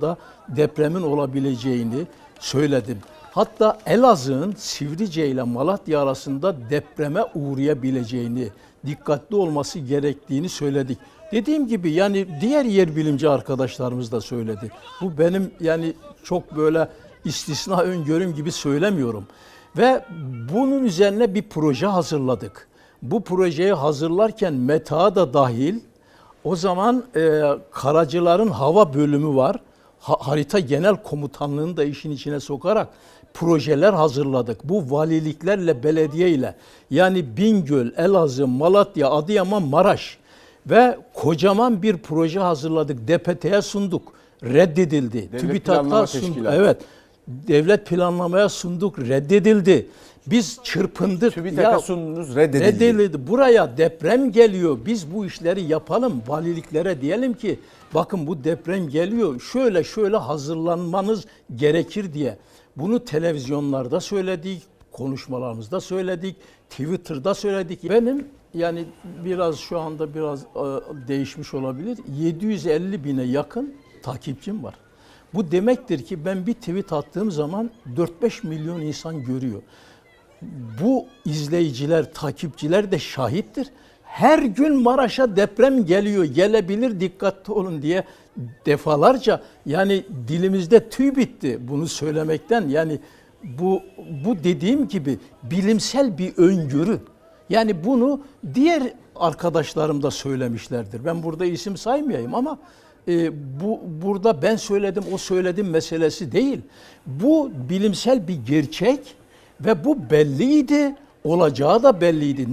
da depremin olabileceğini söyledim. Hatta Elazığ'ın Sivrice ile Malatya arasında depreme uğrayabileceğini, dikkatli olması gerektiğini söyledik. Dediğim gibi yani diğer yer bilimci arkadaşlarımız da söyledi. Bu benim yani çok böyle istisna öngörüm gibi söylemiyorum. Ve bunun üzerine bir proje hazırladık. Bu projeyi hazırlarken META da dahil o zaman e, Karacıların hava bölümü var. Ha- harita genel komutanlığını da işin içine sokarak projeler hazırladık. Bu valiliklerle, belediye ile yani Bingöl, Elazığ, Malatya, Adıyaman, Maraş ve kocaman bir proje hazırladık. DPT'ye sunduk. Reddedildi. Devlet Planlama sunduk. Evet. Devlet planlamaya sunduk. Reddedildi. Biz çırpındık. TÜBİTAK'a sundunuz reddedildi. Reddedildi. Buraya deprem geliyor. Biz bu işleri yapalım. Valiliklere diyelim ki bakın bu deprem geliyor. Şöyle şöyle hazırlanmanız gerekir diye. Bunu televizyonlarda söyledik, konuşmalarımızda söyledik, Twitter'da söyledik. Benim yani biraz şu anda biraz e, değişmiş olabilir. 750 bine yakın takipçim var. Bu demektir ki ben bir tweet attığım zaman 4-5 milyon insan görüyor bu izleyiciler, takipçiler de şahittir. Her gün Maraş'a deprem geliyor, gelebilir dikkatli olun diye defalarca yani dilimizde tüy bitti bunu söylemekten. Yani bu bu dediğim gibi bilimsel bir öngörü. Yani bunu diğer arkadaşlarım da söylemişlerdir. Ben burada isim saymayayım ama e, bu burada ben söyledim, o söyledim meselesi değil. Bu bilimsel bir gerçek ve bu belliydi, olacağı da belliydi.